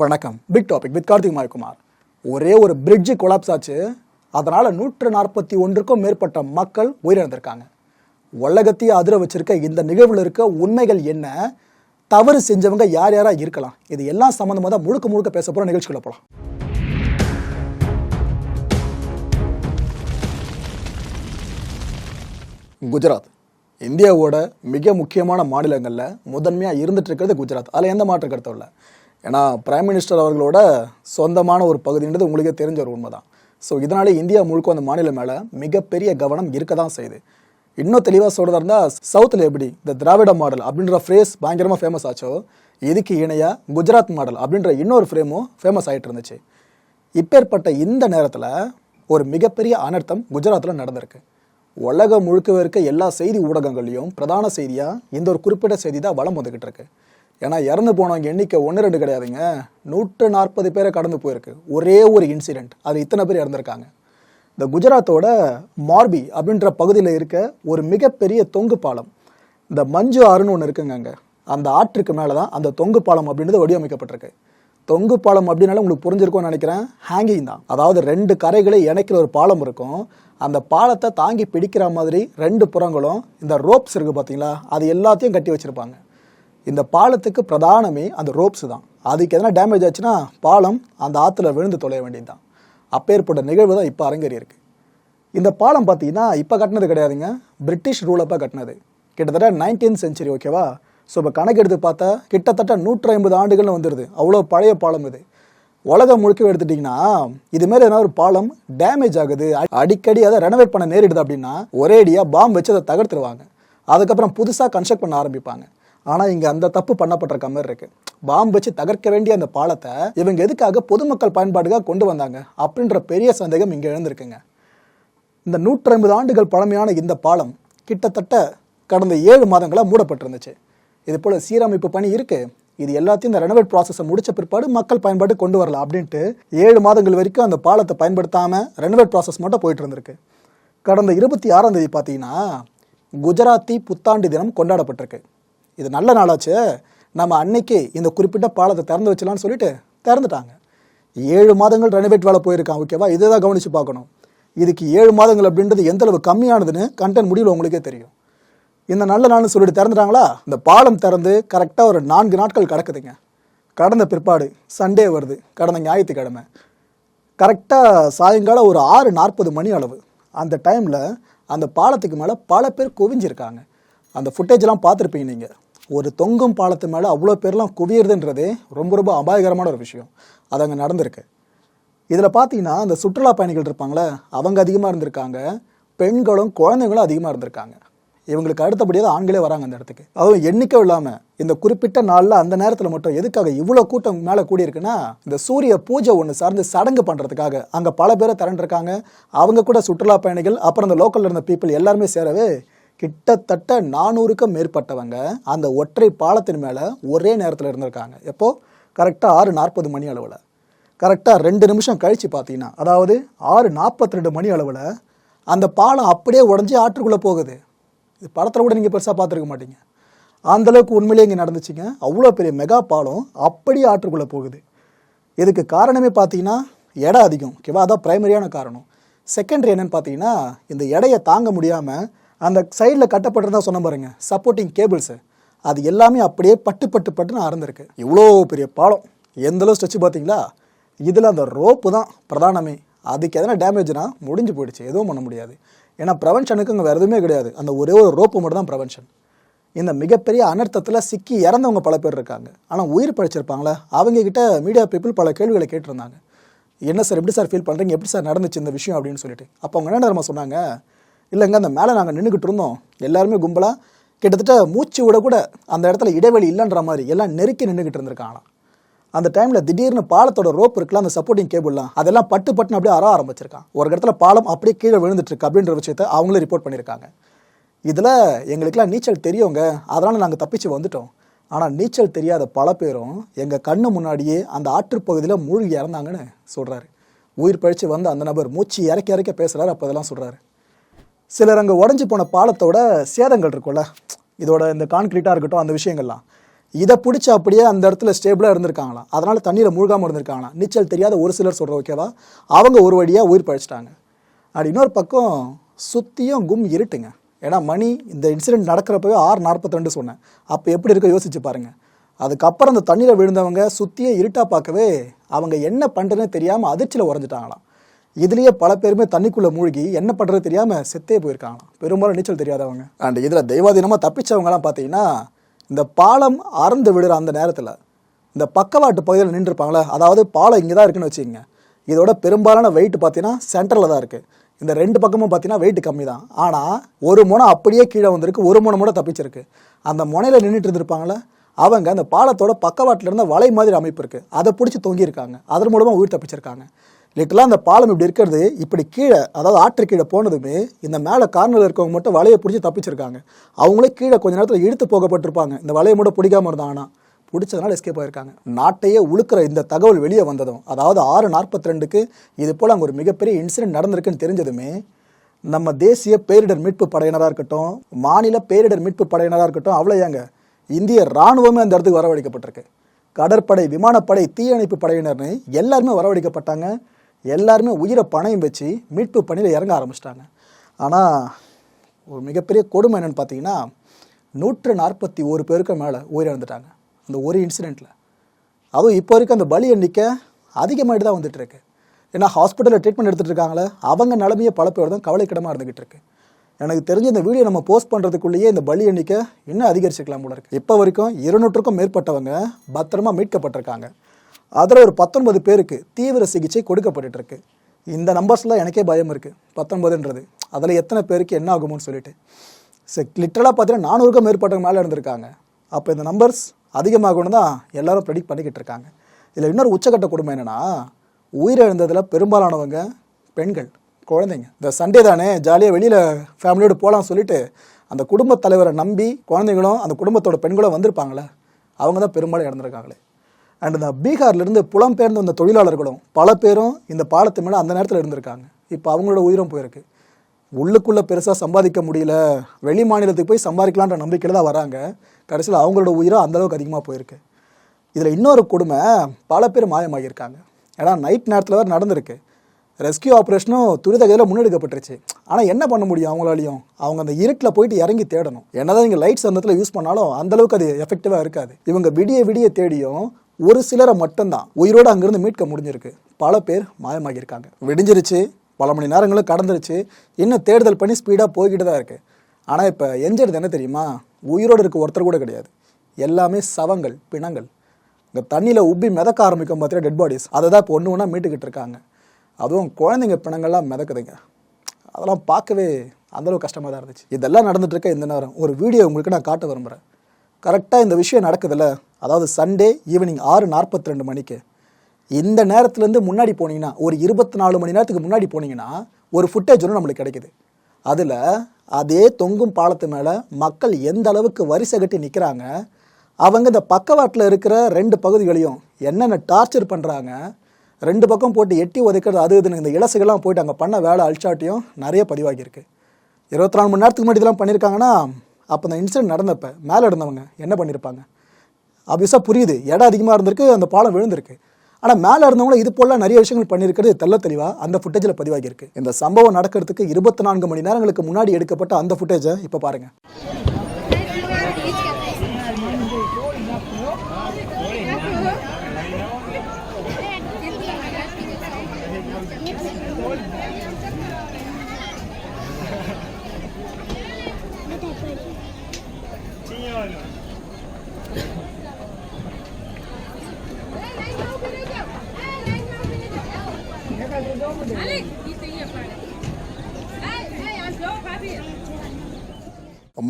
வணக்கம். Big topic with Karthik Kumar ஒரே ஒரு பிரிட்ஜு கொலாப்ஸ் ஆச்சு. அதனால் நூற்று நாற்பத்தி ஒன்றுக்கும் மேற்பட்ட மக்கள் உயிரிழந்திருக்காங்க. உலகத்தையே அதிர வச்சிருக்க இந்த நிகழ்வில் இருக்க உண்மைகள் என்ன? தவறு செஞ்சவங்க யார் யாரா இருக்கலாம். இது எல்லாம் சம்மந்தமாக தான் முழுக்க முழுக்க பேச போகிற நிகழ்ச்சிக்குள்ள போகலாம் குஜராத். இந்தியாவோட மிக முக்கியமான மாநிலங்களில் முதன்மையாக இருந்துட்டு இருக்கிறது குஜராத். அதில் எந்த மாற்றம் கருத்தும் இல்லை? ஏன்னா பிரைம் மினிஸ்டர் அவர்களோட சொந்தமான ஒரு பகுதின்றது உங்களுக்கே தெரிஞ்ச ஒரு உண்மை தான் ஸோ இதனாலே இந்தியா முழுக்க அந்த மாநிலம் மேலே மிகப்பெரிய கவனம் இருக்க தான் செய்யுது. இன்னும் தெளிவாக சொல்கிறதா இருந்தால் சவுத்தில் எப்படி இந்த திராவிட மாடல் அப்படின்ற ஃப்ரேஸ் பயங்கரமாக ஃபேமஸ் ஆச்சோ இதுக்கு இணையாக குஜராத் மாடல் அப்படின்ற இன்னொரு ஃப்ரேமும் ஃபேமஸ் ஆகிட்டு இருந்துச்சு. இப்பேற்பட்ட இந்த நேரத்தில் ஒரு மிகப்பெரிய அனர்த்தம் குஜராத்தில் நடந்திருக்கு. உலகம் முழுக்க இருக்க எல்லா செய்தி ஊடகங்கள்லையும் பிரதான செய்தியாக இந்த ஒரு குறிப்பிட்ட செய்தி தான் வளம் வந்துக்கிட்டு இருக்கு. ஏன்னா இறந்து போனவங்க எண்ணிக்கை ஒன்று ரெண்டு கிடையாதுங்க. நூற்று நாற்பது பேரை கடந்து போயிருக்கு. ஒரே ஒரு இன்சிடெண்ட் அது இத்தனை பேர் இறந்துருக்காங்க. இந்த குஜராத்தோட மார்பி அப்படின்ற பகுதியில் இருக்க ஒரு மிகப்பெரிய தொங்கு பாலம். இந்த மஞ்சு ஆறுன்னு ஒன்று இருக்குங்க அங்கே. அந்த ஆற்றுக்கு மேலே தான் அந்த தொங்கு பாலம் அப்படின்றது வடிவமைக்கப்பட்டிருக்கு. தொங்கு பாலம் அப்படின்னால உங்களுக்கு புரிஞ்சிருக்கும்னு நினைக்கிறேன். ஹேங்கிங் தான். அதாவது ரெண்டு கரைகளை இணைக்கிற ஒரு பாலம் இருக்கும். அந்த பாலத்தை தாங்கி பிடிக்கிற மாதிரி ரெண்டு புறங்களும் இந்த ரோப்ஸ் இருக்குது பார்த்தீங்களா அது எல்லாத்தையும் கட்டி வச்சிருப்பாங்க. இந்த பாலத்துக்கு பிரதானமே அந்த ரோப்ஸ் தான். அதுக்கு எதனா டேமேஜ் ஆச்சுன்னா பாலம் அந்த ஆற்றுல விழுந்து தொலைய வேண்டியது தான் அப்பேற்பட்ட நிகழ்வு தான் இப்போ அரங்கேறி இருக்குது இந்த பாலம் பார்த்தீங்கன்னா இப்போ கட்டினது கிடையாதுங்க. பிரிட்டிஷ் ரூலப்போ கட்டினது. கிட்டத்தட்ட நைன்டீன் செஞ்சுரி ஓகேவா ஸோ இப்போ கணக்கெடுத்து பார்த்தா கிட்டத்தட்ட நூற்றி ஐம்பது ஆண்டுகள்னு வந்துடுது அவ்வளோ பழைய பாலம் இது. உலகம் முழுக்க எடுத்துட்டிங்கன்னா இதுமாரி எதனா ஒரு பாலம் டேமேஜ் ஆகுது அடிக்கடி அதை ரெனோவேட் பண்ண நேரிடுது அப்படின்னா ஒரேடியாக பாம்பு வச்சு அதை தகர்த்துருவாங்க. அதுக்கப்புறம் புதுசாக கன்ஸ்ட்ரக்ட் பண்ண ஆரம்பிப்பாங்க. ஆனால் இங்கே அந்த தப்பு பண்ணப்பட்டிருக்க மாதிரி இருக்கு. பாம்பு வச்சு தகர்க்க வேண்டிய அந்த பாலத்தை இவங்க எதுக்காக பொதுமக்கள் பயன்பாடுக்காக கொண்டு வந்தாங்க அப்படின்ற பெரிய சந்தேகம் இங்கே எழுந்திருக்குங்க. இந்த நூற்றி ஆண்டுகள் பழமையான இந்த பாலம் கிட்டத்தட்ட கடந்த ஏழு மாதங்களாக மூடப்பட்டிருந்துச்சு. இது போல் சீரமைப்பு பணி இருக்குது இது எல்லாத்தையும் இந்த ரெனோவேட் ப்ராசஸை முடிச்ச பிற்பாடு மக்கள் பயன்பாடு கொண்டு வரலாம் அப்படின்ட்டு ஏழு மாதங்கள் வரைக்கும் அந்த பாலத்தை பயன்படுத்தாமல் ரெனோவேட் ப்ராசஸ் மட்டும் போயிட்டு இருந்திருக்கு. கடந்த இருபத்தி ஆறாம் தேதி பார்த்தீங்கன்னா குஜராத்தி புத்தாண்டு தினம் கொண்டாடப்பட்டிருக்கு. இது நல்ல நாளாச்சு. நம்ம அன்னைக்கு இந்த குறிப்பிட்ட பாலத்தை திறந்து வச்சலான்னு சொல்லிட்டு திறந்துட்டாங்க. ஏழு மாதங்கள் ரெனோவேட் வேலை போயிருக்கான் ஓகேவா இதை தான் கவனித்து பார்க்கணும். இதுக்கு ஏழு மாதங்கள் அப்படின்றது எந்த அளவு கம்மியானதுன்னு கண்டென்ட் முடிவில் உங்களுக்கே தெரியும். இந்த நல்ல நாள்னு சொல்லிட்டு திறந்துட்டாங்களா? இந்த பாலம் திறந்து கரெக்டாக ஒரு நான்கு நாட்கள் கிடக்குதுங்க. கடந்த பிற்பாடு சண்டே வருது கடந்த ஞாயிற்றுக்கிழமை. கரெக்டாக சாயங்காலம் ஒரு ஆறு நாற்பது மணி அளவு. அந்த டைமில் அந்த பாலத்துக்கு மேலே பல பேர் குவிஞ்சிருக்காங்க. அந்த ஃபுட்டேஜ்லாம் பார்த்துருப்பீங்க நீங்கள் ஒரு தொங்கும் பாலத்து மேலே அவ்வளோ பேர்லாம் குவியறதுன்றது ரொம்ப ரொம்ப அபாயகரமான ஒரு விஷயம். அது அங்கே நடந்திருக்கு. இதில் பார்த்தீங்கன்னா அந்த சுற்றுலா பயணிகள் இருப்பாங்களே அவங்க அதிகமாக இருந்திருக்காங்க. பெண்களும் குழந்தைங்களும் அதிகமாக இருந்திருக்காங்க. இவங்களுக்கு அடுத்தபடியாக தான் ஆண்களே வராங்க அந்த இடத்துக்கு. அதுவும் எண்ணிக்கை இல்லாமல் இந்த குறிப்பிட்ட நாளில் அந்த நேரத்தில் மட்டும் எதுக்காக இவ்வளோ கூட்டம் மேலே கூடியிருக்குன்னா இந்த சூரிய பூஜை ஒன்று சார்ந்து சடங்கு பண்ணுறதுக்காக அங்கே பல பேரை திரண்டிருக்காங்க. அவங்க கூட சுற்றுலா பயணிகள் அப்புறம் இந்த லோக்கலில் இருந்த பீப்புள் எல்லாருமே சேரவே கிட்டத்தட்ட நானூறுக்கும் மேற்பட்டவங்க அந்த ஒற்றை பாலத்தின் மேலே ஒரே நேரத்தில் இருந்திருக்காங்க. எப்போது கரெக்டாக ஆறு நாற்பது மணி அளவில். கரெக்டாக ரெண்டு நிமிஷம் கழித்து பார்த்தீங்கன்னா அதாவது ஆறு நாற்பத்தி ரெண்டு மணி அளவில் அந்த பாலம் அப்படியே உடஞ்சி ஆற்றுக்குள்ளே போகுது. இது படத்தில் கூட நீங்கள் பெருசாக பார்த்துருக்க மாட்டீங்க. அந்த அளவுக்கு இங்கே நடந்துச்சுங்க. அவ்வளோ பெரிய மெகா பாலம் அப்படியே ஆற்றுக்குள்ளே போகுது. இதுக்கு காரணமே பார்த்தீங்கன்னா எடை அதிகம். ஓகேவா அதான் பிரைமரியான காரணம். செகண்டரி என்னென்னு பார்த்தீங்கன்னா இந்த எடையை தாங்க முடியாமல் அந்த சைடில் கட்டப்பட்டிருந்தா சொன்ன பாருங்க சப்போர்ட்டிங் கேபிள்ஸு அது எல்லாமே அப்படியே பட்டு பட்டு பட்டுன்னு அறந்துருக்கு இவ்வளோ பெரிய பாலம். எந்தளவு ஸ்ட்ரெச்சு பார்த்தீங்களா? இதில் அந்த ரோப்பு தான் பிரதானமே. அதுக்கு எதனா டேமேஜ்னா முடிஞ்சு போயிடுச்சு. எதுவும் பண்ண முடியாது. ஏன்னா ப்ரவென்ஷனுக்கு அங்கே வேறு எதுவுமே கிடையாது. அந்த ஒரே ஒரு ரோப்பு மட்டும் தான் ப்ரவென்ஷன் இந்த மிகப்பெரிய அனர்த்தத்தில் சிக்கி இறந்தவங்க பல பேர் இருக்காங்க. ஆனால் உயிர் பழிச்சிருப்பாங்களே? அவங்க கிட்ட மீடியா பீப்புள் பல கேள்விகளை கேட்டிருந்தாங்க. என்ன சார் எப்படி சார் ஃபீல் பண்ணுறீங்க எப்படி சார் நடந்துச்சு இந்த விஷயம் அப்படின்னு சொல்லிட்டு. அப்போ அவங்க என்ன நேரமாக சொன்னாங்க? இல்லைங்க அந்த மேலே நாங்கள் நின்றுக்கிட்டு இருந்தோம். எல்லாருமே கும்பலாக கிட்டத்தட்ட மூச்சு விட கூட அந்த இடத்துல இடைவெளி இல்லைன்ற மாதிரி எல்லாம் நெருக்கி நின்றுக்கிட்டு இருந்திருக்காங்களாம். அந்த டைமில் திடீர்னு பாலத்தோட ரோப் இருக்குல்ல அந்த சப்போர்ட்டிங் கேபிள்லாம் அதெல்லாம் பட்டு பட்டுன்னு அப்படியே அற ஆரம்பிச்சிருக்கான் ஒரு இடத்துல பாலம் அப்படியே கீழே விழுந்துட்டு இருக்கு அப்படின்ற விஷயத்த அவங்களே ரிப்போர்ட் பண்ணியிருக்காங்க. இதில் எங்களுக்கெல்லாம் நீச்சல் தெரியுங்க அதனால் நாங்கள் தப்பிச்சு வந்துட்டோம். ஆனால் நீச்சல் தெரியாத பல பேரும் எங்கள் கண்ணு முன்னாடியே அந்த ஆற்றுப்பகுதியில் மூழ்கி இறந்தாங்கன்னு சொல்கிறாரு உயிர் பழிச்சு வந்து அந்த நபர் மூச்சு இறக்க இறக்க பேசுகிறாரு அப்போ இதெல்லாம் சொல்கிறாரு சிலர் அங்கே உடஞ்சி போன பாலத்தோட சேதங்கள் இருக்கும்ல. இதோட இந்த கான்கிரீட்டாக இருக்கட்டும் அந்த விஷயங்கள்லாம். இதை பிடிச்சி அப்படியே அந்த இடத்துல ஸ்டேபிளாக இருந்திருக்காங்களா அதனால் தண்ணியில் மூழ்காமல் இருந்திருக்காங்களா நீச்சல் தெரியாத ஒரு சிலர் சொல்கிற ஓகேவா அவங்க ஒரு வழியாக உயிர் பழிச்சிட்டாங்க. அப்படி இன்னொரு பக்கம் சுற்றியும் கும் இருட்டுங்க. ஏன்னா மணி இந்த இன்சிடென்ட் நடக்கிறப்பவே ஆறு நாற்பத்தி ரெண்டு சொன்னேன். அப்போ எப்படி இருக்க யோசிச்சு பாருங்கள் அதுக்கப்புறம் அந்த தண்ணியில் விழுந்தவங்க சுற்றியே இருட்டாக பார்க்கவே அவங்க என்ன பண்ணுறதுன்னு தெரியாமல் அதிர்ச்சியில் உறைஞ்சிட்டாங்களாம். இதுலேயே பல பேருமே தண்ணிக்குள்ளே மூழ்கி என்ன பண்ணுறது தெரியாமல் செத்தே போயிருக்காங்களாம். பெரும்பாலும் நீச்சல் தெரியாதவங்க. அண்ட் இதில் தெய்வாதீனமாக தப்பிச்சவங்கலாம் பார்த்தீங்கன்னா இந்த பாலம் அறந்து விடுற அந்த நேரத்தில் இந்த பக்கவாட்டு பகுதியில் நின்றுருப்பாங்களே அதாவது பாலம் இங்கே தான் இருக்குன்னு வச்சுக்கோங்க. இதோட பெரும்பாலான வெயிட் பார்த்தீங்கன்னா சென்டரில் தான் இருக்குது இந்த ரெண்டு பக்கமும் பார்த்தீங்கன்னா வெயிட் கம்மி தான் ஆனால் ஒரு முனை அப்படியே கீழே வந்திருக்கு ஒரு முனை மட்டும் தப்பிச்சிருக்கு. அந்த முனையில் நின்றுட்டு இருந்திருப்பாங்களே அவங்க அந்த பாலத்தோட பக்கவாட்டில் இருந்த வலை மாதிரி அமைப்பு இருக்குது அதை பிடிச்சி தொங்கியிருக்காங்க. அதன் மூலமாக உயிர் தப்பிச்சிருக்காங்க. லிட்டலாக அந்த பாலம் இப்படி இருக்கிறது இப்படி கீழே அதாவது ஆற்று கீழே போனதுமே இந்த மேலே கார்னரில் இருக்கவங்க மட்டும் வலையை பிடிச்சி தப்பிச்சிருக்காங்க. அவங்களே கீழே கொஞ்ச நேரத்தில் இழுத்து போகப்பட்டிருப்பாங்க. இந்த வலையை மட்டும் பிடிக்காம ஆனால் பிடிச்சதுனால எஸ்கேப் ஆகிருக்காங்க நாட்டையே உழுக்கிற இந்த தகவல் வெளியே வந்ததும் அதாவது ஆறு நாற்பத்தி ரெண்டுக்கு இது போல் அங்கே ஒரு மிகப்பெரிய இன்சிடென்ட் நடந்திருக்குன்னு தெரிஞ்சதுமே நம்ம தேசிய பேரிடர் மீட்பு படையினராக இருக்கட்டும் மாநில பேரிடர் மீட்பு படையினராக இருக்கட்டும் அவ்வளோ ஏங்க இந்திய ராணுவமே அந்த இடத்துக்கு வரவழைக்கப்பட்டிருக்கு. கடற்படை விமானப்படை தீயணைப்பு படையினர்னு எல்லாருமே வரவழைக்கப்பட்டாங்க. எல்லாருமே உயிரை பணையும் வச்சு மீட்பு பணியில் இறங்க ஆரம்பிச்சிட்டாங்க. ஆனால் ஒரு மிகப்பெரிய கொடுமை என்னென்னு பார்த்தீங்கன்னா நூற்று நாற்பத்தி ஒரு பேருக்கு மேலே உயிரிழந்துட்டாங்க அந்த ஒரு இன்சிடெண்ட்டில் அதுவும் இப்போ வரைக்கும் அந்த பலி எண்ணிக்கை அதிகமாகிட்டு தான் வந்துட்டுருக்கு ஏன்னா ஹாஸ்பிட்டலில் ட்ரீட்மெண்ட் எடுத்துகிட்டு இருக்காங்களே அவங்க நிலமையே பல பேர் தான் கவலைக்கிடமாக இருந்துகிட்டு இருக்கு. எனக்கு தெரிஞ்ச இந்த வீடியோ நம்ம போஸ்ட் பண்ணுறதுக்குள்ளேயே இந்த பலி எண்ணிக்கை இன்னும் அதிகரிச்சிக்கலாம் போல இருக்குது இப்போ வரைக்கும் இருநூற்றுக்கும் மேற்பட்டவங்க பத்திரமா மீட்கப்பட்டிருக்காங்க. அதில் ஒரு பத்தொன்பது பேருக்கு தீவிர சிகிச்சை கொடுக்கப்பட்டு இருக்கு இந்த நம்பர்ஸில் எனக்கே பயம் இருக்குது பத்தொன்பதுன்றது. அதில் எத்தனை பேருக்கு என்ன ஆகுமோன்னு சொல்லிட்டு. லிட்டரலாக பார்த்தீங்கன்னா நானூறுக்கும் மேற்பட்டவங்க மேலே இருந்திருக்காங்க. அப்போ இந்த நம்பர்ஸ் அதிகமாகணும் தான் எல்லாரும் ப்ரெடிக்ட் பண்ணிக்கிட்டு இருக்காங்க. இதில் இன்னொரு உச்சக்கட்ட கொடுமை என்னென்னா உயிரிழந்ததில் பெரும்பாலானவங்க பெண்கள் குழந்தைங்க. இந்த சண்டே தானே ஜாலியாக வெளியில் ஃபேமிலியோடு போகலாம் சொல்லிட்டு அந்த குடும்பத் தலைவரை நம்பி குழந்தைங்களும் அந்த குடும்பத்தோட பெண்களும் வந்திருப்பாங்களே அவங்க தான் பெரும்பாலும் இறந்துருக்காங்களே. அண்ட் இந்த பீகார்லேருந்து புலம்பெயர்ந்து வந்த தொழிலாளர்களும் பல பேரும் இந்த பாலத்து மேலே அந்த நேரத்தில் இருந்திருக்காங்க. இப்போ அவங்களோட உயிரும் போயிருக்கு. உள்ளுக்குள்ளே பெருசாக சம்பாதிக்க முடியல. வெளி மாநிலத்துக்கு போய் சம்பாதிக்கலான்ற நம்பிக்கையில் தான் வராங்க. கடைசியில் அவங்களோட உயிரும் அந்தளவுக்கு அதிகமாக போயிருக்கு. இதில் இன்னொரு கொடுமை பல பேர் மாயமாகியிருக்காங்க. ஏன்னா நைட் நேரத்தில் வேறு நடந்திருக்கு. ரெஸ்கியூ ஆப்ரேஷனும் துரித கதியில் முன்னெடுக்கப்பட்டுருச்சு. ஆனால் என்ன பண்ண முடியும் அவங்களாலையும்? அவங்க அந்த இருட்டில் போயிட்டு இறங்கி தேடணும். என்னதான் நீங்கள் லைட்ஸ் அந்த இடத்துல யூஸ் பண்ணாலும் அந்தளவுக்கு அது எஃபெக்டிவாக இருக்காது. இவங்க விடிய விடிய தேடியும் ஒரு சிலரை மட்டும்தான் உயிரோடு அங்கேருந்து மீட்க முடிஞ்சிருக்கு. பல பேர் மாயமாகியிருக்காங்க. விடிஞ்சிருச்சு பல மணி நேரங்களும் கடந்துருச்சு. இன்னும் தேடுதல் பண்ணி ஸ்பீடாக போய்கிட்டு தான் இருக்குது ஆனால் இப்போ எஞ்சிறது என்ன தெரியுமா? உயிரோடு இருக்க ஒருத்தர் கூட கிடையாது. எல்லாமே சவங்கள் பிணங்கள். இந்த தண்ணியில் உப்பி மிதக்க ஆரம்பிக்கும் பார்த்தீங்கன்னா டெட் பாடிஸ் அதை தான் இப்போ ஒன்று ஒன்றா மீட்டுக்கிட்டு இருக்காங்க. அதுவும் குழந்தைங்க பிணங்கள்லாம் மிதக்குதுங்க. அதெல்லாம் பார்க்கவே அந்தளவு கஷ்டமாக தான் இருந்துச்சு. இதெல்லாம் நடந்துகிட்ருக்க இருக்க இந்த நேரம். ஒரு வீடியோ உங்களுக்கு நான் காட்ட விரும்புகிறேன் கரெக்டாக இந்த விஷயம் நடக்குதுல்ல? அதாவது சண்டே ஈவினிங் ஆறு நாற்பத்தி ரெண்டு மணிக்கு. இந்த நேரத்துலேருந்து முன்னாடி போனீங்கன்னா ஒரு இருபத்தி நாலு மணி நேரத்துக்கு முன்னாடி போனீங்கன்னா ஒரு ஃபுட்டேஜ் ஒன்று நம்மளுக்கு கிடைக்குது. அதில் அதே தொங்கும் பாலத்து மேலே மக்கள் எந்த அளவுக்கு வரிசை கட்டி நிற்கிறாங்க அவங்க இந்த பக்கவாட்டில் இருக்கிற ரெண்டு பகுதிகளையும் என்னென்ன டார்ச்சர் பண்ணுறாங்க ரெண்டு பக்கம் போட்டு எட்டி உதைக்கிறது அது இதுன்னு இந்த இலசுகள்லாம் போயிட்டு அங்கே பண்ண வேலை அழிச்சாட்டியும் நிறைய பதிவாகியிருக்கு. இருபத்தி நாலு மணி நேரத்துக்கு முன்னாடி இதெல்லாம் பண்ணியிருக்காங்கன்னா அப்போ இந்த இன்சிடென்ட் நடந்தப்போ மேலே இருந்தவங்க என்ன பண்ணியிருப்பாங்க ஆப்வியஸாக புரியுது. இடம் அதிகமாக இருந்திருக்கு அந்த பாலம் விழுந்திருக்கு. ஆனால் மேலே இருந்தவங்களும் இது போல நிறைய விஷயங்கள் பண்ணியிருக்கிறது தெல்ல தெளிவாக அந்த ஃபுட்டேஜில் பதிவாகியிருக்கு. இந்த சம்பவம் நடக்கிறதுக்கு இருபத்தி நான்கு மணி நேரங்களுக்கு முன்னாடி எடுக்கப்பட்ட அந்த ஃபுட்டேஜை இப்போ பாருங்கள்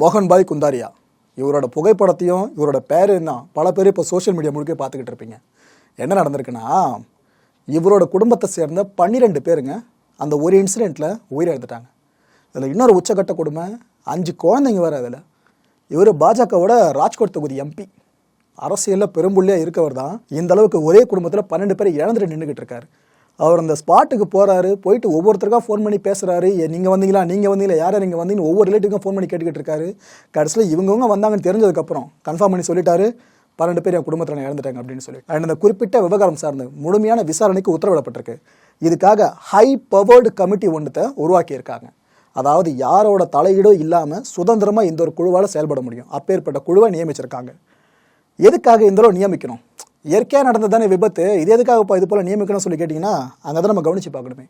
மோகன்பாய் குந்தாரியா. இவரோட புகைப்படத்தையும் இவரோட பேர் என்ன பல பேர் இப்போ சோஷியல் மீடியா முழுக்க பார்த்துக்கிட்டு இருப்பீங்க. என்ன நடந்திருக்குன்னா இவரோட குடும்பத்தை சேர்ந்த பன்னிரெண்டு பேருங்க அந்த ஒரு இன்சிடெண்ட்டில் உயிரிழந்துட்டாங்க இதில் இன்னொரு உச்சக்கட்ட கொடுமை அஞ்சு குழந்தைங்க வேறு அதில். இவர் பாஜகவோட ராஜ்கோட் தொகுதி எம்பி அரசியலில் பெரும்புள்ளியாக இருக்கவர் தான். இந்த அளவுக்கு ஒரே குடும்பத்தில் பன்னெண்டு பேர் இழந்துட்டு நின்றுக்கிட்டு இருக்காரு. அவர் அந்த ஸ்பாட்டுக்கு போகிறாரு போயிட்டு ஒவ்வொருத்தருக்கா ஃபோன் பண்ணி பேசுகிறாரு நீங்கள் வந்தீங்களா? நீங்கள் வந்தீங்களா? யார் யார் இங்கே வந்தீங்கன்னு ஒவ்வொரு ரிலேட்டிவ்க்கும் ஃபோன் பண்ணி கேட்டுக்கிட்டு இருக்காரு. கடைசியில் இவங்கவங்க வந்தாங்கன்னு தெரிஞ்சதுக்கப்புறம் கன்ஃபார்ம் பண்ணி சொல்லிட்டாரு. பன்னெண்டு பேர் என் குடும்பத்தில் இறந்துட்டாங்க அப்படின்னு சொல்லி. அண்ட் இந்த குறிப்பிட்ட விவகாரம் சார்ந்து முழுமையான விசாரணைக்கு உத்தரவிடப்பட்டிருக்கு. இதுக்காக ஹை பவர்டு கமிட்டி ஒன்றத்தை உருவாக்கியிருக்காங்க. அதாவது யாரோட தலையீடோ இல்லாமல் சுதந்திரமாக இந்த ஒரு குழுவால் செயல்பட முடியும். அப்பேற்பட்ட குழுவை நியமிச்சிருக்காங்க. எதுக்காக இந்த நியமிக்கணும்? இயற்கையாக நடந்தது தானே விபத்து? இது எதுக்காக இப்போ இது போல் நியமிக்கணும்னு சொல்லி கேட்டிங்கன்னா அங்கே தான் நம்ம கவனித்து பார்க்கணுமே.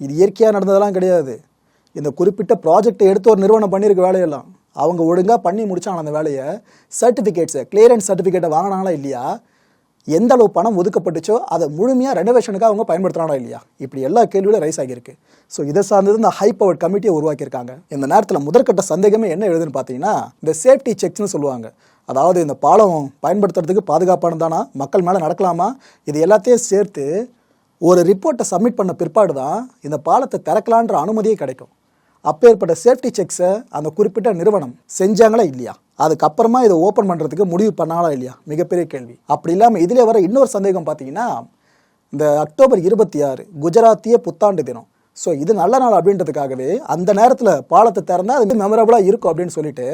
இது இயற்கையாக நடந்ததெல்லாம் கிடையாது. இந்த குறிப்பிட்ட ப்ராஜெக்டை எடுத்து ஒரு நிறுவனம் பண்ணியிருக்க வேலையெல்லாம் அவங்க ஒழுங்காக பண்ணி முடிச்சாங்க அந்த வேலையை. சர்டிஃபிகேட்ஸை கிளியரன்ஸ் சர்டிஃபிகேட்டை வாங்கினாங்களா இல்லையா? எந்த அளவு பணம் ஒதுக்கப்பட்டுச்சோ அதை முழுமையாக ரெனோவேஷனுக்காக அவங்க பயன்படுத்துறாங்களா இல்லையா? இப்படி எல்லா கேள்விகளும் ரைஸ் ஆகியிருக்கு. ஸோ இதை சார்ந்தது இந்த ஹை பவர் கமிட்டியை உருவாக்கியிருக்காங்க. இந்த நேரத்தில் முதற்கட்ட சந்தேகமே என்ன எழுதுன்னு பார்த்தீங்கன்னா இந்த சேஃப்டி செக்ஸ்னு சொல்லுவாங்க. அதாவது இந்த பாலம் பயன்படுத்துறதுக்கு பாதுகாப்பானதானா மக்கள் மேலே நடக்கலாமா? இது எல்லாத்தையும் சேர்த்து ஒரு ரிப்போர்ட்டை சப்மிட் பண்ண பிற்பாடு தான் இந்த பாலத்தை திறக்கலான்ற அனுமதியே கிடைக்கும். அப்பேற்பட்ட சேஃப்டி செக்ஸை அந்த குறிப்பிட்ட நிறுவனம் செஞ்சாங்களா இல்லையா? அதுக்கப்புறமா இதை ஓப்பன் பண்ணுறதுக்கு முடிவு பண்ணாலா இல்லையா? மிகப்பெரிய கேள்வி. அப்படி இல்லாமல் இதில் வர இன்னொரு சந்தேகம் பார்த்தீங்கன்னா இந்த அக்டோபர் இருபத்தி ஆறு குஜராத்திய புத்தாண்டு தினம். ஸோ இது நல்ல நாள் அப்படின்றதுக்காகவே அந்த நேரத்தில் பாலத்தை திறந்தா அது மெமரபுளாக இருக்கும் அப்படின்னு சொல்லிட்டு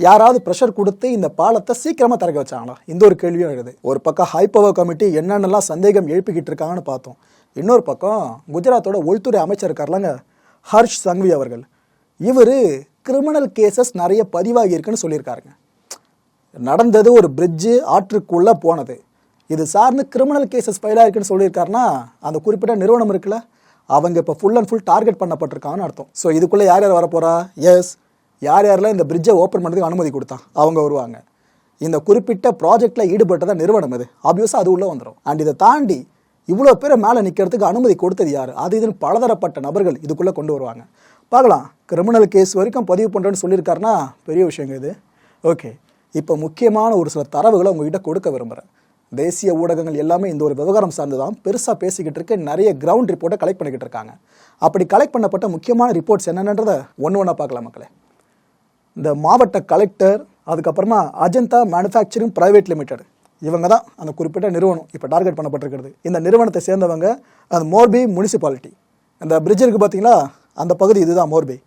யாராவது ப்ரெஷர் கொடுத்து இந்த பாலத்தை சீக்கிரமாக திறக்க வச்சாங்களா? இந்த ஒரு கேள்வியும் எழுது. ஒரு பக்கம் ஹை பவர் கமிட்டி என்னென்னலாம் சந்தேகம் எழுப்பிக்கிட்டு இருக்காங்கன்னு பார்த்தோம். இன்னொரு பக்கம் குஜராத்தோட உள்துறை அமைச்சர் இருக்கார்லங்க ஹர்ஷ் சங்வி அவர்கள். இவர் கிரிமினல் கேசஸ் நிறைய பதிவாகி இருக்குன்னு சொல்லியிருக்காருங்க. நடந்தது ஒரு பிரிட்ஜு ஆற்றுக்குள்ளே போனது. இது சார்ந்து கிரிமினல் கேசஸ் ஃபைலாக இருக்குன்னு சொல்லியிருக்காருன்னா அந்த குறிப்பிட்ட நிறுவனம் இருக்குல்ல அவங்க இப்போ ஃபுல் அண்ட் ஃபுல் டார்கெட் பண்ணப்பட்டிருக்காங்கன்னு அர்த்தம். ஸோ இதுக்குள்ளே யார் யார் வரப்போகிறா எஸ் யார் யாரெல்லாம் இந்த பிரிட்ஜை ஓப்பன் பண்ணுறதுக்கு அனுமதி கொடுத்தா அவங்க வருவாங்க. இந்த குறிப்பிட்ட ப்ராஜெக்டில் ஈடுபட்டதான் நிறுவனம் இது. ஆப்வியஸாக அது உள்ளே வந்துடும் அண்ட் இதை தாண்டி இவ்வளோ பேரை மேலே நிற்கிறதுக்கு அனுமதி கொடுத்தது யார்? அது இதுன்னு பலதரப்பட்ட நபர்கள் இதுக்குள்ளே கொண்டு வருவாங்க. பார்க்கலாம். கிரிமினல் கேஸ் வரைக்கும் பதிவு பண்ணுறேன்னு சொல்லியிருக்காருன்னா பெரிய விஷயங்க இது. ஓகே இப்போ முக்கியமான ஒரு சில தரவுகளை உங்ககிட்ட கொடுக்க விரும்புகிறேன் தேசிய ஊடகங்கள் எல்லாமே இந்த ஒரு விவகாரம் சார்ந்து தான் பெருசாக பேசிக்கிட்டு இருக்கு. நிறைய கிரவுண்ட் ரிப்போர்ட்டை கலெக்ட் பண்ணிக்கிட்டு இருக்காங்க. அப்படி கலெக்ட் பண்ணப்பட்ட முக்கியமான ரிப்போர்ட்ஸ் என்னென்னன்றதை ஒன்று ஒன்றா பார்க்கலாம் மக்களே. இந்த மாவட்ட கலெக்டர் அதுக்கப்புறமா அஜந்தா மேனுஃபேக்சரிங் ப்ரைவேட் லிமிடெட் இவங்க தான் அந்த குறிப்பிட்ட நிறுவனம். இப்போ டார்கெட் பண்ணப்பட்டிருக்கிறது. இந்த நிறுவனத்தை சேர்ந்தவங்க அந்த மோர்பி முனிசிபாலிட்டி. அந்த பிரிட்ஜ் இருக்குது பார்த்தீங்களா அந்த பகுதி இதுதான் மோர்பி.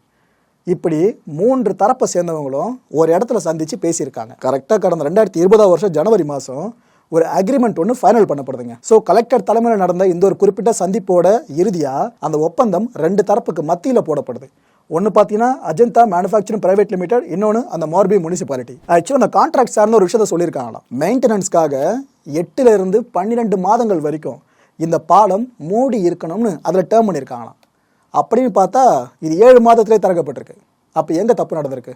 இப்படி மூன்று தரப்பை சேர்ந்தவங்களும் ஒரு இடத்துல சந்தித்து பேசியிருக்காங்க. கரெக்டாக கடந்த ரெண்டாயிரத்தி இருபதாம் வருஷம் ஜனவரி மாதம் ஒரு அக்ரிமெண்ட் ஒன்று ஃபைனல் பண்ணப்படுதுங்க. ஸோ கலெக்டர் தலைமையில் நடந்த இந்த ஒரு குறிப்பிட்ட சந்திப்போட இறுதியாக அந்த ஒப்பந்தம் ரெண்டு தரப்புக்கு மத்தியில் போடப்படுது. ஒன்று பார்த்தீங்கன்னா அஜந்தா மேனுஃபேக்சரிங் பிரைவேட் லிமிடெட் இன்னொன்று அந்த மார்பி முனிசிபாலிட்டி ஆக்சுவலாக அந்த கான்ட்ராக்ட் சார்ந்த ஒரு விஷயத்த சொல்லியிருக்காங்களாம். மெயின்டெனன்ஸ்க்காக எட்டுல இருந்து பன்னிரெண்டு மாதங்கள் வரைக்கும் இந்த பாலம் மூடி இருக்கணும்னு அதில் டேர்ம் பண்ணியிருக்காங்களாம். அப்படின்னு பார்த்தா இது ஏழு மாதத்திலே திறக்கப்பட்டிருக்கு. அப்போ எங்கே தப்பு நடந்திருக்கு?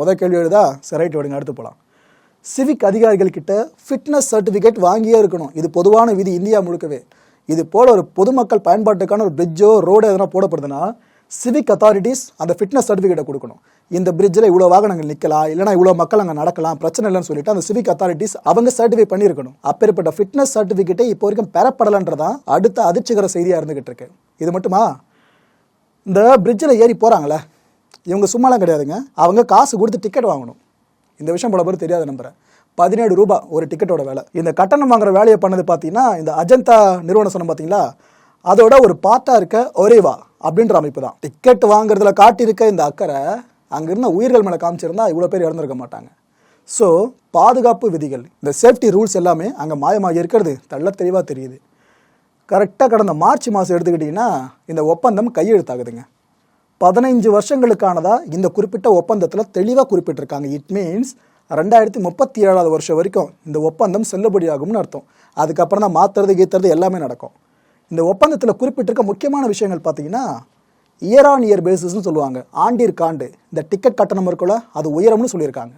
முதல் கேள்வி எழுதா சரி ரைட் விடுங்க அடுத்து போகலாம் சிவிக் அதிகாரிகள் கிட்ட ஃபிட்னஸ் சர்டிஃபிகேட் வாங்கியே இருக்கணும். இது பொதுவான விதி இந்தியா முழுக்கவே. இது போல் ஒரு பொதுமக்கள் பயன்பாட்டுக்கான ஒரு பிரிட்ஜோ ரோடு எதனா போடப்படுதுன்னா சிவிக் அத்தாரிட்டிஸ் அந்த ஃபிட்னஸ் சர்டிஃபிகேட்டை கொடுக்கணும். இந்த பிரிட்ஜில் இவ்வளோ வாகனங்கள் நிற்கலாம் இல்லைனா இவ்வளோ மக்கள் அங்கே நடக்கலாம் பிரச்சனை இல்லைன்னு சொல்லிட்டு அந்த சிவிக் அத்தாரிட்டிஸ் அவங்க சர்டிஃபை பண்ணியிருக்கணும். அப்பேற்பட்ட ஃபிட்னஸ் சர்டிஃபிகேட்டை இப்போ வரைக்கும் பெறப்படலைன்றதான் அடுத்த அதிர்ச்சிகர செய்தியாக இருந்துகிட்டு இருக்கு. இது மட்டுமா? இந்த பிரிட்ஜில் ஏறி போகிறாங்களே இவங்க சும்மாலாம் கிடையாதுங்க. அவங்க காசு கொடுத்து டிக்கெட் வாங்கணும். இந்த விஷயம் பல பேர் தெரியாத நம்புகிறேன் பதினேழு ரூபா ஒரு டிக்கெட்டோட வேலை. இந்த கட்டணம் வாங்குற வேலையை பண்ணது பார்த்தீங்கன்னா இந்த அஜந்தா நிறுவனம் சொன்ன பார்த்தீங்களா? அதோட ஒரு பார்ட்டாக இருக்க ஒரேவா அப்படின்ற அமைப்பு தான். டிக்கெட் வாங்குறதுல காட்டியிருக்க இந்த அக்கறை அங்கே இருந்த உயிர்கள் மேலே காமிச்சிருந்தா இவ்வளோ பேர் இறந்துருக்க மாட்டாங்க. ஸோ பாதுகாப்பு விதிகள் இந்த சேஃப்டி ரூல்ஸ் எல்லாமே அங்கே மாயமாக இருக்கிறது. தள்ள தெளிவாக தெரியுது. கரெக்டாக கடந்த மார்ச் மாதம் எடுத்துக்கிட்டிங்கன்னா இந்த ஒப்பந்தம் கையெழுத்தாகுதுங்க. பதினைஞ்சு வருஷங்களுக்கானதாக இந்த குறிப்பிட்ட ஒப்பந்தத்தில் தெளிவாக குறிப்பிட்டிருக்காங்க. இட் மீன்ஸ் ரெண்டாயிரத்தி முப்பத்தி ஏழாவது வருஷம் வரைக்கும் இந்த ஒப்பந்தம் செல்லுபடியாகும்னு அர்த்தம். அதுக்கப்புறம் தான் மாற்றுறது கீத்துறது எல்லாமே நடக்கும். இந்த ஒப்பந்தத்தில் குறிப்பிட்டிருக்க முக்கியமான விஷயங்கள் பார்த்தீங்கன்னா இயர் ஆன் இயர் பேசிஸ்னு சொல்லுவாங்க. ஆண்டிற்காண்டு. இந்த டிக்கெட் கட்டணம் இருக்குல்ல அது உயரம்னு சொல்லியிருக்காங்க.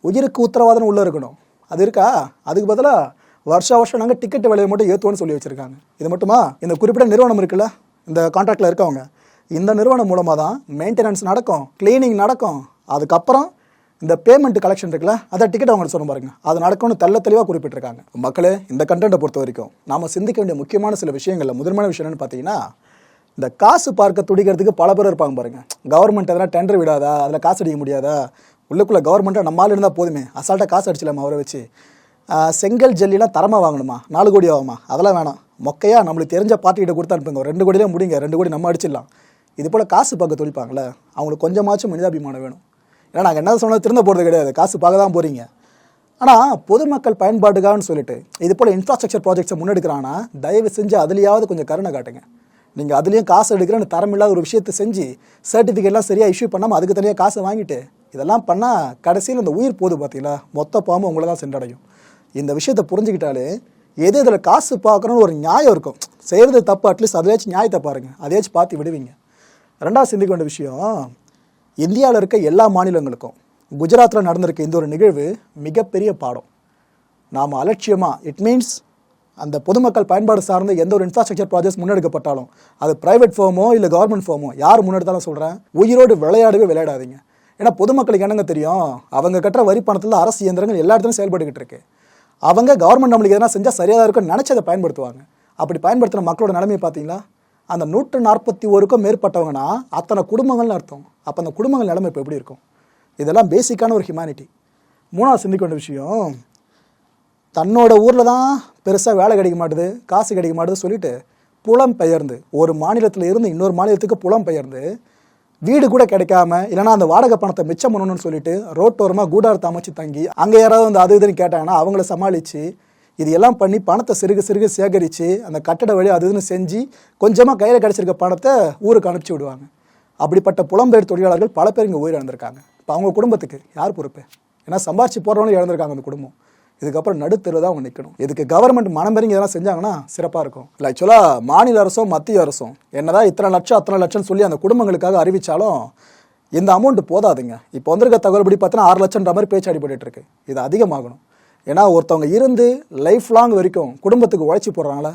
உயிருக்கு உத்தரவாதம் உள்ளே இருக்கணும். அது இருக்கா? அதுக்கு பதிலாக வருஷா வருஷம் நாங்கள் டிக்கெட் விலையை மட்டும் ஏற்றுவோன்னு சொல்லி வச்சுருக்காங்க. இது மட்டுமா? இந்த குறிப்பிட்ட நிறுவனம் இருக்குல்ல? இந்த கான்ட்ராக்டில் இருக்கவங்க. இந்த நிறுவனம் மூலமாக தான் மெயின்டெனன்ஸ் நடக்கும் க்ளீனிங் நடக்கும். அதுக்கப்புறம் இந்த பேமெண்ட் கலெக்ஷன் இருக்குல்ல அதை டிக்கெட் அவங்க சொல்ல பாருங்க. அது நடக்கும்னு தெல்ல தெளிவாக குறிப்பிட்டிருக்காங்க. மக்களே இந்த கண்டென்ட்டை பொறுத்த வரைக்கும் நாம் சிந்திக்க வேண்டிய முக்கியமான சில விஷயங்களில் முதன்மையான விஷயம் என்னன்னு பார்த்தீங்கன்னா இந்த காசு பார்க்க துடிக்கிறதுக்கு பல பேர் இருப்பாங்க பாருங்க. கவர்மெண்ட் எதனா டெண்டர் விடாதா? அதில் காசு அடிக்க முடியாதா? உள்ளுக்குள்ளே கவர்மெண்ட்டை நம்மளால இருந்தால் போதுமே. அசால்ட்டாக காசு அடிச்சிடலாமா அவரை வச்சு? செங்கல் ஜல்லிலாம் தரமாக வாங்கணுமா? நாலு கோடி ஆகுமா? அதெல்லாம் வேணாம். மொக்கையா நம்மளுக்கு தெரிஞ்ச பார்ட்டிகிட்ட கொடுத்து அனுப்புங்க. ரெண்டு கோடியிலே முடிங்க. ரெண்டு கோடி நம்ம அடிச்சிடலாம். இது போல் காசு பார்க்க தொழிப்பாங்களே அவங்களுக்கு கொஞ்சமாச்சும் மனிதாபிமானம் வேணும். ஏன்னா நாங்கள் என்ன சொன்னது திருந்த போகிறது கிடையாது. காசு பார்க்க தான் போகிறீங்க ஆனால் பொதுமக்கள் பயன்பாட்டுக்கான்னு சொல்லிட்டு இது போல் இன்ஃப்ராஸ்ட்ரக்சர் ப்ராஜெக்ட்ஸை முன்னெடுக்கிறான்னா தயவு செஞ்சு அதுலேயாவது கொஞ்சம் கருணை காட்டுங்க. நீங்கள் அதுலேயும் காசு எடுக்கிறேன்னு தரமில்லாத ஒரு விஷயத்தை செஞ்சு சர்டிஃபிகேட்லாம் சரியாக இஷ்யூ பண்ணாமல் அதுக்கு தனியாக காசை வாங்கிட்டு இதெல்லாம் பண்ணால் கடைசியில் இந்த உயிர் போகுது பார்த்தீங்களா மொத்த பாம்பு உங்களை தான் சென்றடையும். இந்த விஷயத்தை புரிஞ்சுக்கிட்டாலே எது இதில் காசு பார்க்கணும்னு ஒரு நியாயம் இருக்கும். செய்கிறது தப்பு அட்லீஸ்ட் அதையாச்சும் நியாயத்தை பாருங்க. அதையாச்சும் பார்த்து விடுவீங்க. ரெண்டாவது சிந்திக்க வேண்டிய விஷயம் இந்தியாவில் இருக்க எல்லா மாநிலங்களுக்கும் குஜராத்தில் நடந்திருக்க இந்த ஒரு நிகழ்வு மிகப்பெரிய பாடம். நாம் அலட்சியமாக இட் மீன்ஸ் அந்த பொதுமக்கள் பயன்பாடு சார்ந்த எந்த ஒரு இன்ஃப்ராஸ்ட்ரக்சர் ப்ராஜெக்ட்ஸ் முன்னெடுக்கப்பட்டாலும் அது பிரைவேட் ஃபார்மோ இல்லை கவர்மெண்ட் ஃபார்மோ யார் முன்னெடுத்தாலும் சொல்கிறேன் உயிரோடு விளையாடவே விளையாடாதீங்க. ஏன்னா பொதுமக்களுக்கு என்னங்க தெரியும்? அவங்க கட்டுற வரி பணத்தில் அரசு இயந்திரங்கள் எல்லா இடத்துலையும் செயல்பட்டுக்கிட்டு இருக்கு. அவங்க கவர்மெண்ட் நம்மளுக்கு எதனா செஞ்சால் சரியாக இருக்கும்னு நினச்சி அதை பயன்படுத்துவாங்க. அப்படி பயன்படுத்தின மக்களோட நிலைமையை பார்த்தீங்களா? அந்த நூற்று நாற்பத்தி ஒருக்கும் மேற்பட்டவங்கன்னா அத்தனை குடும்பங்கள்னு அர்த்தம். அப்போ அந்த குடும்பங்கள் நிலைமை இப்போ எப்படி இருக்கும்? இதெல்லாம் பேசிக்கான ஒரு ஹியூமனிட்டி மூணாவது சிந்திக்க வேண்டிய விஷயம் தன்னோட ஊரில் தான் பெருசாக வேலை கிடைக்க மாட்டுது காசு கிடைக்க மாட்டுது சொல்லிட்டு புலம் பெயர்ந்து ஒரு மாநிலத்தில் இருந்து இன்னொரு மாநிலத்துக்கு புலம் பெயர்ந்து வீடு கூட கிடைக்காம இல்லைன்னா அந்த வாடகை பணத்தை மிச்சம் பண்ணணும்னு சொல்லிட்டு ரோட்டோரமாக கூடாரத்தை அமைச்சு தங்கி அங்கே யாராவது வந்து அது இதுன்னு கேட்டாங்கன்னா அவங்கள சமாளித்து இது எல்லாம் பண்ணி பணத்தை சிறுக சிறுக சேகரித்து அந்த கட்டட வழி அது இதுன்னு செஞ்சு கொஞ்சமாக கையில் கிடச்சிருக்க பணத்தை ஊருக்கு அனுப்பிச்சி விடுவாங்க. அப்படிப்பட்ட புலம்பெயர் தொழிலாளர்கள் பல பேர் இங்கே உயிரிழந்திருக்காங்க. இப்போ அவங்க குடும்பத்துக்கு யார் பொறுப்பு? ஏன்னா சம்பாரிச்சு போடுறவங்களும் இழந்திருக்காங்க அந்த குடும்பம். இதுக்கப்புறம் நடுத்தெரு தான் அவங்க நிற்கணும் இதுக்கு கவர்மெண்ட் மனம் பெருங்கி இதெல்லாம் செஞ்சாங்கன்னா சிறப்பாக இருக்கும். இல்லை ஆக்சுவலாக மாநில அரசும் மத்திய அரசும் என்னதான் இத்தனை லட்சம் அத்தனை லட்சம் சொல்லி அந்த குடும்பங்களுக்காக அறிவித்தாலும் இந்த அமௌண்ட் போதாதுங்க. இப்போ வந்திருக்க தகவல்படி பார்த்தீங்கன்னா ஆறு லட்சம்ன்ற மாதிரி பேச்சு அடிபட்டு இருக்கு. இது அதிகமாகணும். ஏன்னா ஒருத்தவங்க இருந்து லைஃப் லாங் வரைக்கும் குடும்பத்துக்கு உழைச்சி போடுறாங்கள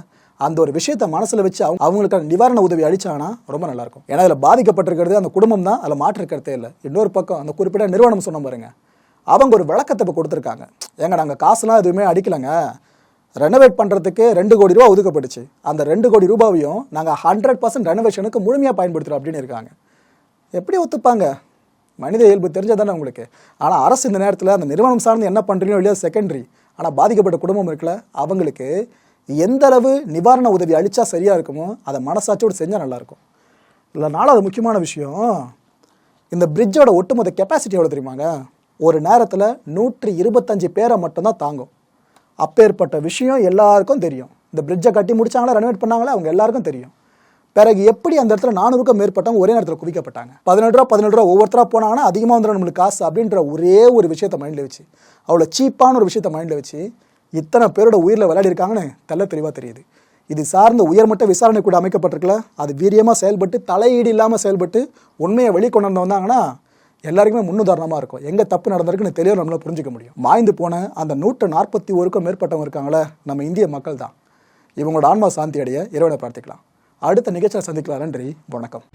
அந்த ஒரு விஷயத்தை மனசில் வச்சு அவங்க அவங்களுக்கான நிவாரண உதவி அளிச்சாங்கன்னா ரொம்ப நல்லாயிருக்கும் ஏன்னா இதில் பாதிக்கப்பட்டிருக்கிறது அந்த குடும்பம் தான் அதில் மாற்றிருக்கிறதே இல்லை. இன்னொரு பக்கம் அந்த குறிப்பிட்ட நிறுவனம் சொன்ன பாருங்க. அவங்க ஒரு விளக்கத்தை இப்போ கொடுத்துருக்காங்க. ஏங்க நாங்கள் காசுலாம் எதுவுமே அடிக்கலைங்க. ரெனோவேட் பண்ணுறதுக்கு ரெண்டு கோடி ரூபா ஒதுக்கப்பட்டுச்சு. அந்த ரெண்டு கோடி ரூபாவையும் நாங்கள் ஹண்ட்ரட் பர்சன்ட் ரெனோவேஷனுக்கு முழுமையாக பயன்படுத்துகிறோம் அப்படின்னு இருக்காங்க. எப்படி ஒத்துப்பாங்க? மனித இயல்பு தெரிஞ்சதானே உங்களுக்கு. ஆனால் அரசு இந்த நேரத்தில் அந்த நிறுவனம் சார்ந்து என்ன பண்ணுறீங்களோ இல்லையா செகண்டரி ஆனால் பாதிக்கப்பட்ட குடும்பம் இருக்குல்ல அவங்களுக்கு எந்த அளவு நிவாரண உதவி அளித்தா சரியாக இருக்குமோ அதை மனசாட்சியோடு செஞ்சால் நல்லாயிருக்கும் இல்லை நாலாவது முக்கியமான விஷயம் இந்த பிரிட்ஜோட ஒட்டுமொத்த கெப்பாசிட்டி எவ்வளோ தெரியுமாங்க? ஒரு நேரத்தில் நூற்றி இருபத்தஞ்சு பேரை மட்டும்தான் தாங்கும். அப்பேற்பட்ட விஷயம் எல்லாருக்கும் தெரியும். இந்த பிரிட்ஜை கட்டி முடிச்சாங்களா ரெனோவேட் பண்ணாங்களா அவங்க எல்லாருக்கும் தெரியும். பிறகு எப்படி அந்த இடத்துல நானூறுக்கும் மேற்பட்டவங்க ஒரே நேரத்தில் குவிக்கப்பட்டாங்க? பதினெட்டு ரூபா பதினெட்டு ரூபா ஒவ்வொருத்தராக போனாங்கன்னா அதிகமாக வந்துடும் நம்மளுக்கு காசு அப்படின்ற ஒரே ஒரு விஷயத்தை மைண்டில் வச்சு. அவ்வளோ சீப்பான ஒரு விஷயத்தை மைண்டில் வச்சு இத்தனை பேரோட உயிரில் விளையாடி இருக்காங்கன்னு தெல்ல தெளிவாக தெரியுது. இது சார்ந்த உயர்மட்ட விசாரணை கூட அமைக்கப்பட்டிருக்கல. அது வீரியமாக செயல்பட்டு தலையீடு இல்லாமல் செயல்பட்டு உண்மையை வெளிக்கொண்டு வந்தாங்கன்னா எல்லாருக்குமே முன்னுதாரணமாக இருக்கும். எங்கே தப்பு நடந்திருக்குன்னு தெளிவாக நம்மளால் புரிஞ்சுக்க முடியும். மாய்ந்து போன அந்த நூற்று நாற்பத்தி ஒருக்கும் மேற்பட்டவங்க இருக்காங்களே நம்ம இந்திய மக்கள் தான் இவங்களோட ஆன்மா சாந்தி அடைய இறைவனை பிரார்த்திக்கலாம். அடுத்த நிகழ்ச்சியில் சந்திக்கலாம் நன்றி வணக்கம்.